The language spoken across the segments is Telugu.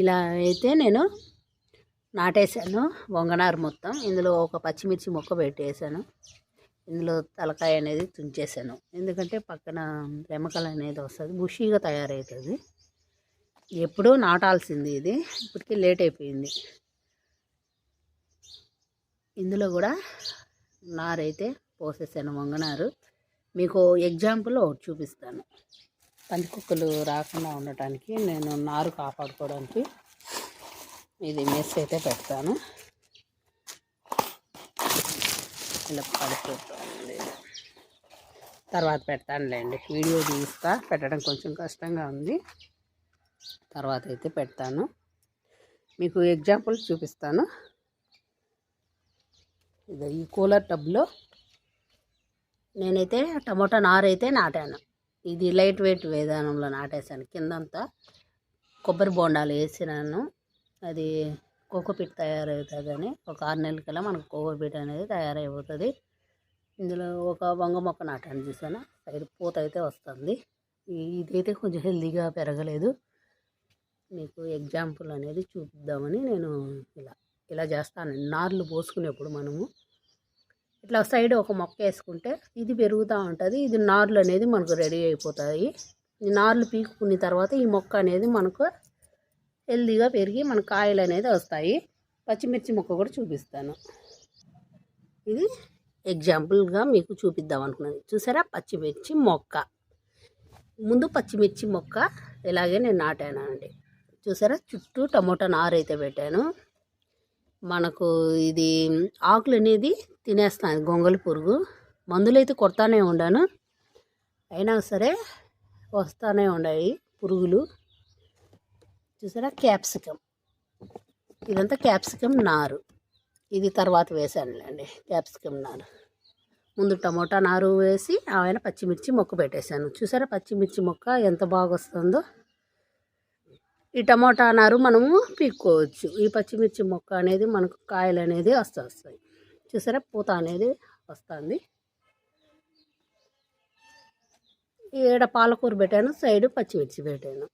ఇలా అయితే నేను నాటేశాను వంగనారు మొత్తం. ఇందులో ఒక పచ్చిమిర్చి మొక్క పెట్టేసాను ఇందులో తలకాయ అనేది తుంచేసాను ఎందుకంటే పక్కన రెమకలు అనేది వస్తుంది. బుషీగా తయారవుతుంది. ఎప్పుడూ నాటాల్సింది ఇది. ఇప్పటికీ లేట్ అయిపోయింది. ఇందులో కూడా నారైతే పోసేసాను వంగనారు. మీకు ఎగ్జాంపుల్ ఒకటి చూపిస్తాను. పందికొక్కలు రాకుండా ఉండటానికి నేను నారు కాపాడుకోవడానికి ఇది మెస్ అయితే పెడతాను. ఇలా పడిపోతుంది. తర్వాత పెడతానులేండి. వీడియో తీస్తా. పెట్టడం కొంచెం కష్టంగా ఉంది. తర్వాత అయితే పెడతాను. మీకు ఎగ్జాంపుల్ చూపిస్తాను. ఇది ఈ కూలర్ టబ్లో నేనైతే టమోటా నారు అయితే నాటాను. ఇది లైట్ వెయిట్ విధానంలో నాటేశాను. కిందంతా కొబ్బరి బోండాలు వేసినాను. అది కోకోపీట్ తయారవుతుందని ఒక ఆరు నెలలకల్లా మనకు కోకోపీట్ అనేది తయారైపోతుంది. ఇందులో ఒక వంగ మొక్క నాటాను చూసాను? సైడ్ పూత అయితే వస్తుంది. ఇదైతే కొంచెం హెల్తీగా పెరగలేదు. మీకు ఎగ్జాంపుల్ అనేది చూపిద్దామని నేను ఇలా ఇలా చేస్తాను. నార్లు పోసుకునేప్పుడు మనము ఇట్లా సైడ్ ఒక మొక్క వేసుకుంటే ఇది పెరుగుతూ ఉంటుంది. ఇది నార్లు అనేది మనకు రెడీ అయిపోతాయి. ఈ నార్లు పీకుకున్న తర్వాత ఈ మొక్క అనేది మనకు హెల్తీగా పెరిగి మన కాయలు అనేది వస్తాయి. పచ్చిమిర్చి మొక్క కూడా చూపిస్తాను. ఇది ఎగ్జాంపుల్గా మీకు చూపిద్దాం అనుకున్నది చూసారా? పచ్చిమిర్చి మొక్క. ముందు పచ్చిమిర్చి మొక్క ఇలాగే నేను నాటాను అండి. చూసారా? చుట్టూ టమోటా నారు అయితే పెట్టాను. మనకు ఇది ఆకులు అనేది తినేస్తాను గొంగలి పురుగు. మందులు అయితే కొడతానే ఉండాను. అయినా సరే వస్తానే ఉన్నాయి పురుగులు. చూసారా? క్యాప్సికమ్ ఇదంతా క్యాప్సికమ్ నారు. ఇది తర్వాత వేసానులేండి క్యాప్సికమ్ నారు. ముందు టమోటా నారు వేసి ఆయన పచ్చిమిర్చి మొక్క పెట్టేశాను. చూసారా? పచ్చిమిర్చి మొక్క ఎంత బాగా వస్తుందో ఈ టమోటా నారు మనము పీక్కోవచ్చు. ఈ పచ్చిమిర్చి మొక్క అనేది మనకు కాయలు అనేది వస్తూ వస్తాయి చూసారా? పూత అనేది వస్తుంది. ఈడ పాలకూర పెట్టాను సైడ్ పచ్చిమిర్చి పెట్టాను.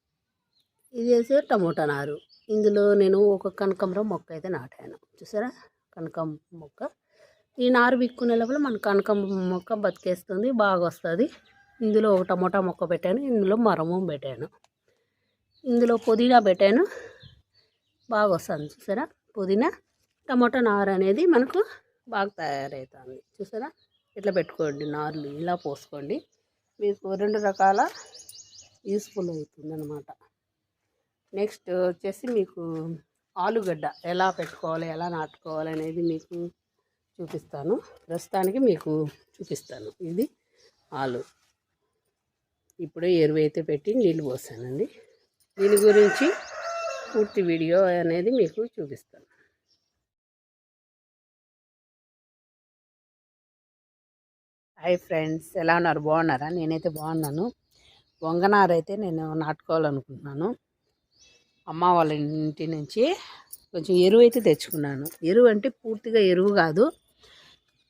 ఇది వేసి టమోటా నారు. ఇందులో నేను ఒక కనకంబరం మొక్క అయితే నాటాను. చూసారా? కనకం మొక్క. ఈ నారు విక్కునే లోపల మన కనకం మొక్క బతికేస్తుంది బాగా వస్తుంది. ఇందులో ఒక టమోటా మొక్క పెట్టాను ఇందులో మరము పెట్టాను. ఇందులో పుదీనా పెట్టాను బాగా వస్తుంది. చూసారా? పుదీనా టమోటా నారు అనేది మనకు బాగా తయారవుతుంది చూసారా? ఇట్లా పెట్టుకోండి నార్లు ఇలా పోసుకోండి. మీకు రెండు రకాల యూస్ఫుల్ అవుతుంది అనమాట నెక్స్ట్ వచ్చేసి మీకు ఆలుగడ్డ ఎలా పెట్టుకోవాలి ఎలా నాటుకోవాలి అనేది మీకు చూపిస్తాను. ప్రస్తుతానికి మీకు చూపిస్తాను. ఇది ఆలు. ఇప్పుడే ఎరువైతే పెట్టి నీళ్ళు పోసానండి. దీని గురించి పూర్తి వీడియో అనేది మీకు చూపిస్తాను. హాయ్ ఫ్రెండ్స్ ఎలా ఉన్నారు? బాగున్నారా? నేనైతే బాగున్నాను. వంగనారు అయితే నేను నాటుకోవాలనుకుంటున్నాను. అమ్మ వాళ్ళ ఇంటి నుంచి కొంచెం ఎరువు అయితే తెచ్చుకున్నాను. ఎరువు అంటే పూర్తిగా ఎరువు కాదు.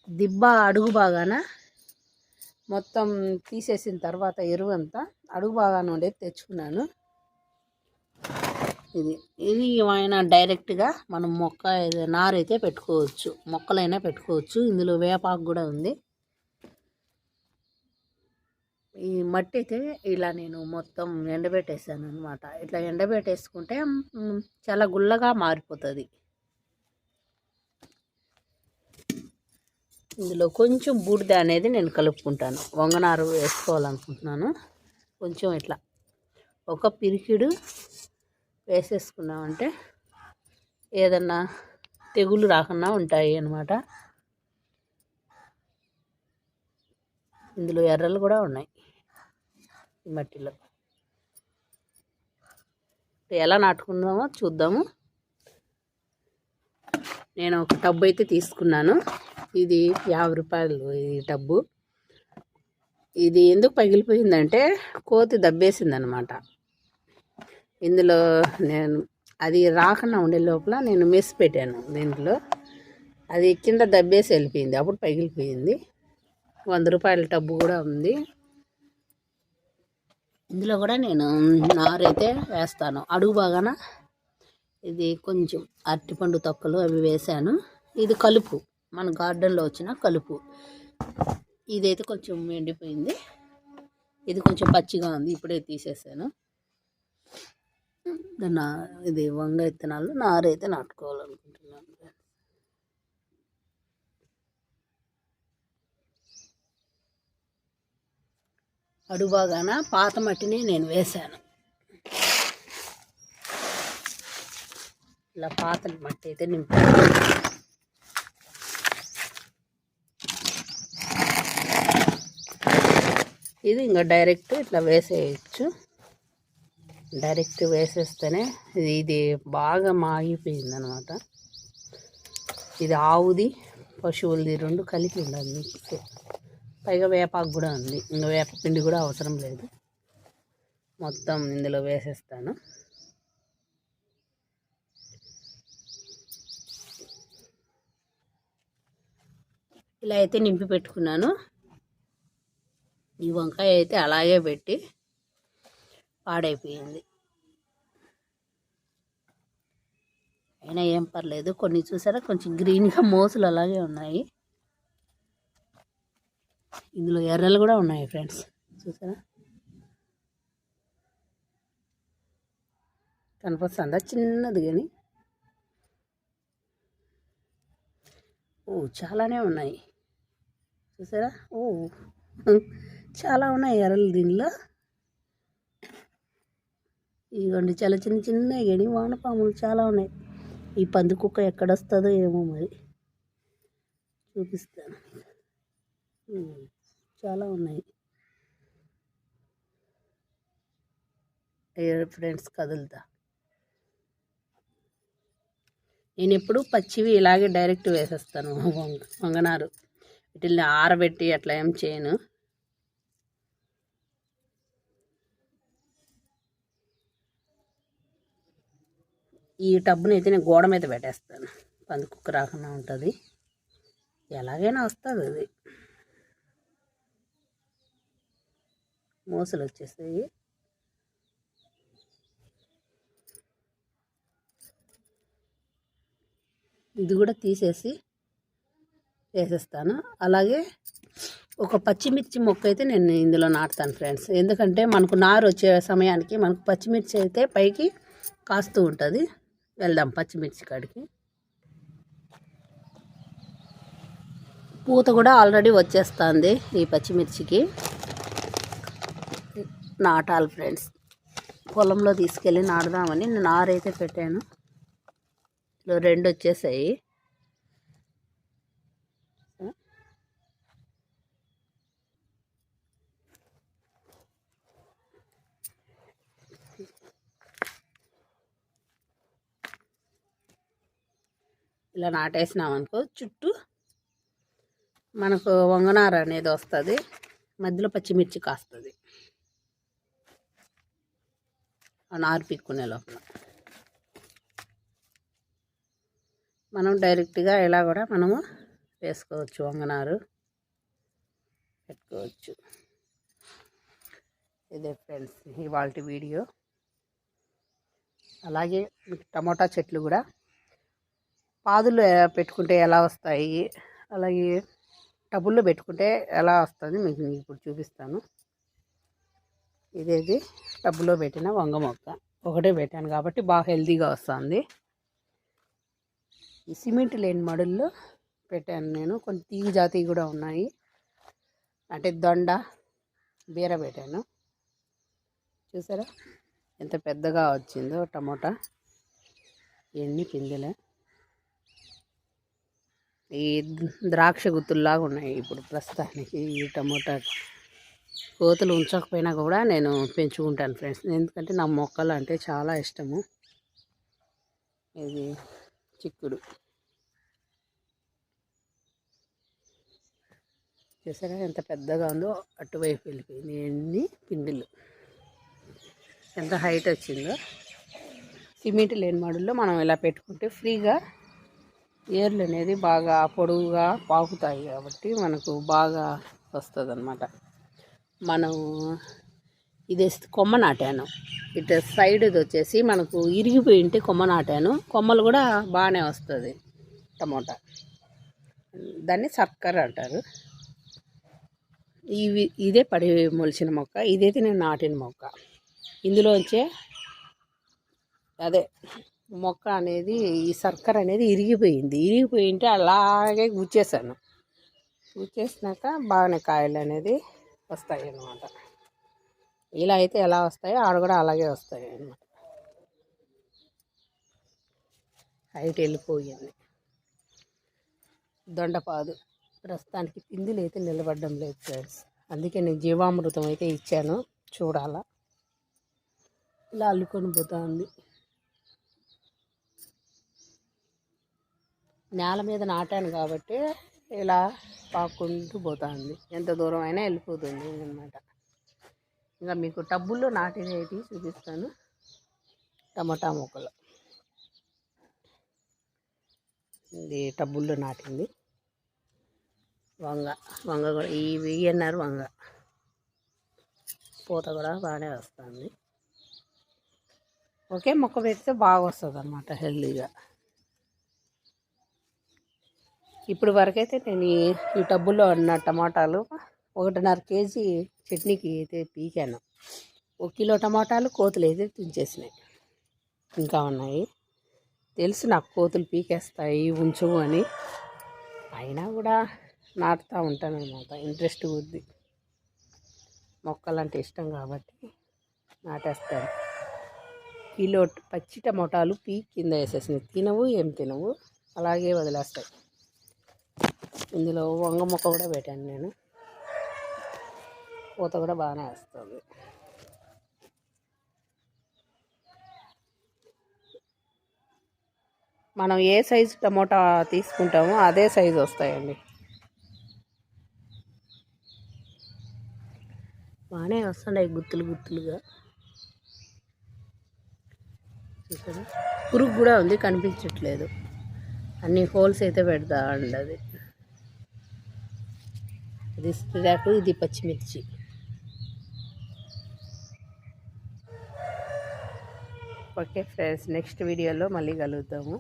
దిబ్బ అడుగు బాగాన మొత్తం తీసేసిన తర్వాత ఎరువు అంతా అడుగు బాగాన ఉండేది తెచ్చుకున్నాను. ఇది ఇది ఏమైనా డైరెక్ట్గా మనం మొక్క నారైతే పెట్టుకోవచ్చు. మొక్కలైనా పెట్టుకోవచ్చు. ఇందులో వేపాకు కూడా ఉంది. ఈ మట్టి అయితే ఇలా నేను మొత్తం ఎండబెట్టేసాను అనమాట ఇట్లా ఎండబెట్టేసుకుంటే చాలా గుల్లగా మారిపోతుంది. ఇందులో కొంచెం బూడిద అనేది నేను కలుపుకుంటాను. వంగనారు వేసుకోవాలనుకుంటున్నాను. కొంచెం ఇట్లా ఒక పిరికిడు వేసేసుకున్నామంటే ఏదన్నా తెగులు రాకుండా ఉంటాయి అన్నమాట. ఇందులో ఎర్రలు కూడా ఉన్నాయి. ఈ మట్టిలో ఎలా నాటుకుందామో చూద్దాము. నేను ఒక టబ్బు అయితే తీసుకున్నాను. ఇది యాభై రూపాయలు ఈ టబ్బు. ఇది ఎందుకు పగిలిపోయిందంటే కోతి దబ్బేసింది అనమాట ఇందులో నేను అది రాకుండా ఉండే లోపల నేను మెస్ పెట్టాను దీంట్లో. అది కింద దబ్బేసి వెళ్ళిపోయింది. అప్పుడు పగిలిపోయింది. వంద రూపాయల టబ్బు కూడా ఉంది. ఇందులో కూడా నేను నారైతే వేస్తాను. అడుగు బాగాన ఇది కొంచెం అరటిపండు తొక్కలు అవి వేసాను ఇది కలుపు. మన గార్డెన్లో వచ్చిన కలుపు. ఇదైతే కొంచెం ఎండిపోయింది. ఇది కొంచెం పచ్చిగా ఉంది. ఇప్పుడే తీసేసాను. నా ఇది వంగ విత్తనాలు నారైతే నాటుకోవాలనుకుంటున్నాను. అడుగుబాగాన పాత మట్టిని నేను వేశాను. ఇలా పాత మట్టి అయితే నింపాను. ఇది ఇంకా డైరెక్ట్ ఇట్లా వేసేయచ్చు. డైరెక్ట్ వేసేస్తేనే ఇది ఇది బాగా మాగిపోయింది అనమాట ఇది ఆవుది పశువులది రెండు కలిపి ఉండాలి మిక్స్. పైగా వేపాకు కూడా ఉంది. ఇంకా వేప పిండి కూడా అవసరం లేదు. మొత్తం ఇందులో వేసేస్తాను. ఇలా అయితే నింపి పెట్టుకున్నాను. ఈ వంకాయ అయితే అలాగే పెట్టి పాడైపోయింది. అయినా ఏం పర్లేదు. కొన్ని చూసారా? కొంచెం గ్రీన్గా మోసులు అలాగే ఉన్నాయి. ఇందులో ఎర్రలు కూడా ఉన్నాయి ఫ్రెండ్స్ చూసారా? కనిపిస్తుందా చిన్నది కానీ. ఓ చాలానే ఉన్నాయి. చూసారా? ఓ చాలా ఉన్నాయి ఎర్రలు దీనిలో. ఇదిగోండి చాలా చిన్న చిన్నవి కానీ వానపాములు చాలా ఉన్నాయి. ఈ పంది కుక్క ఎక్కడొస్తుందో ఏమో మరి. చూపిస్తాను. చాలా ఉన్నాయి. ఫ్రెండ్స్ కదులుతా. నేను ఎప్పుడు పచ్చివి ఇలాగే డైరెక్ట్ వేసేస్తాను వంగ వంగనారు. వీటిని ఆరబెట్టి అట్లా ఏం చేయను. ఈ టబ్బుని అయితే నేను గోడ మీద పెట్టేస్తాను. పంది కుక్క రాకుండా ఉంటుంది. ఎలాగైనా వస్తుంది అది. మోసలు వచ్చేసాయి ఇది కూడా తీసేసి వేసేస్తాను. అలాగే ఒక పచ్చిమిర్చి మొక్క అయితే నేను ఇందులో నాటుతాను ఫ్రెండ్స్. ఎందుకంటే మనకు నారు వచ్చే సమయానికి మనకు పచ్చిమిర్చి అయితే పైకి కాస్తూ ఉంటుంది. వెళ్దాం పచ్చిమిర్చి కాడికి. పూత కూడా ఆల్రెడీ వచ్చేస్తుంది ఈ పచ్చిమిర్చికి. నాటాలి ఫ్రెండ్స్. పొలంలో తీసుకెళ్ళి నాటుదామని నేను నారైతే పెట్టాను. రెండు వచ్చేసాయి. ఇలా నాటేసినాం అనుకో చుట్టూ మనకు వంగనార అనేది వస్తుంది. మధ్యలో పచ్చిమిర్చి కాస్తుంది. నారు పిక్కునే లోపల. మనం డైరెక్ట్గా ఇలా కూడా మనము వేసుకోవచ్చు వంగనారు పెట్టుకోవచ్చు. ఇదే ఫ్రెండ్స్ ఇవాళ వీడియో. అలాగే టమోటా చెట్లు కూడా పాదులు పెట్టుకుంటే ఎలా వస్తాయి అలాగే టబుల్లో పెట్టుకుంటే ఎలా వస్తుంది మీకు ఇప్పుడు చూపిస్తాను. ఇదేది? టబ్బులో పెట్టిన వంగ మొక్క. ఒకటే పెట్టాను కాబట్టి బాగా హెల్తీగా వస్తుంది. ఈ సిమెంట్ లేని మడుల్లో పెట్టాను నేను. కొన్ని తీగ జాతి కూడా ఉన్నాయి. అంటే దొండ బీర పెట్టాను. చూసారా? ఎంత పెద్దగా వచ్చిందో టమోటా. ఎన్ని పిందెలే. ఈ ద్రాక్ష గుత్తుల్లాగా ఉన్నాయి ఇప్పుడు ప్రస్తుతానికి ఈ టమోటా కోతులు ఉంచకపోయినా కూడా నేను పెంచుకుంటాను ఫ్రెండ్స్. ఎందుకంటే నా మొక్కలు అంటే చాలా ఇష్టము. ఇది చిక్కుడు. చూసారా ఎంత పెద్దగా ఉందో? అటువైపు వెళ్ళిపోయింది. ఎన్ని పిండిలు. ఎంత హైట్ వచ్చిందో. సిమెంట్ లేని మడుల్లో మనం ఇలా పెట్టుకుంటే ఫ్రీగా ఏర్లు అనేది బాగా పొడవుగా పాకుతాయి కాబట్టి మనకు బాగా వస్తుంది అన్నమాట మనం ఇది కొమ్మ నాటాను. ఇటు సైడ్ ఇది వచ్చేసి మనకు ఇరిగిపోయి ఉంటే కొమ్మ నాటాను. కొమ్మలు కూడా బాగానే వస్తుంది టమోటా. దాన్ని సర్కర్ అంటారు. ఇవి ఇదే పడి మొలిచిన మొక్క ఇదైతే నేను నాటిన మొక్క. ఇందులోంచే అదే మొక్క అనేది ఈ సర్కర్ అనేది ఇరిగిపోయింది. ఇరిగిపోయింటే అలాగే గుచ్చేసాను. గుచ్చేసినాక బాగానే కాయలు అనేది వస్తాయి అన్నమాట ఇలా అయితే ఎలా వస్తాయో ఆడ కూడా అలాగే వస్తాయి అన్నమాట హైట్ వెళ్ళిపోయింది. దొండపాదు. ప్రస్తుతానికి పిందులు అయితే నిలబడడం లేదు ఫ్రెండ్స్. అందుకే నేను జీవామృతం అయితే ఇచ్చాను. చూడాలా? ఇలా అల్లుకొని పోతుంది. నేల మీద నాటాను కాబట్టి ఇలా పాకుంటూ పోతుంది. ఎంత దూరం అయినా వెళ్ళిపోతుంది అనమాట ఇంకా మీకు టబ్బుల్లో నాటినవి చూపిస్తాను. టమాటా మొక్కలు. ఇది టబ్బుల్లో నాటింది. వంగ వంగ కూడా ఈ విఎన్ఆర్ వంగ. పూత కూడా బాగానే వస్తుంది. ఒకే మొక్క పెడితే బాగా వస్తుంది అన్నమాట హెల్దీగా. ఇప్పుడు వరకైతే నేను ఈ- ఈ టబ్బులో ఉన్న టమాటాలు ఒకటిన్నర కేజీ చట్నీకి అయితే పీకాను. ఒక కిలో టమాటాలు కోతులు అయితే తుంచేసినాయి. ఇంకా ఉన్నాయి. తెలుసు నాకు కోతులు పీకేస్తాయి ఉంచు అని. అయినా కూడా నాటుతూ ఉంటాను అనమాట ఇంట్రెస్ట్ ఉంది మొక్కలంటే ఇష్టం కాబట్టి నాటేస్తాను. కిలో పచ్చి టమోటాలు పీక్ కింద వేసేసినాయి. తినవు ఏం తినవు అలాగే వదిలేస్తాయి. ఇందులో వంగ మొక్క కూడా పెట్టాను నేను. పూత కూడా బాగానే వస్తుంది. మనం ఏ సైజు టమోటా తీసుకుంటామో అదే సైజు వస్తాయండి. బాగానే వస్తున్నాయి గుత్తులు గుత్తులుగా. చూసారా? పురుగు కూడా ఉంది కనిపించట్లేదు. అన్ని హోల్స్ అయితే పెడతా ఉండదు. ఇది స్ప్రాకు ఇది పచ్చిమిర్చి. ఓకే ఫ్రెండ్స్ నెక్స్ట్ వీడియోలో మళ్ళీ కలుగుతాము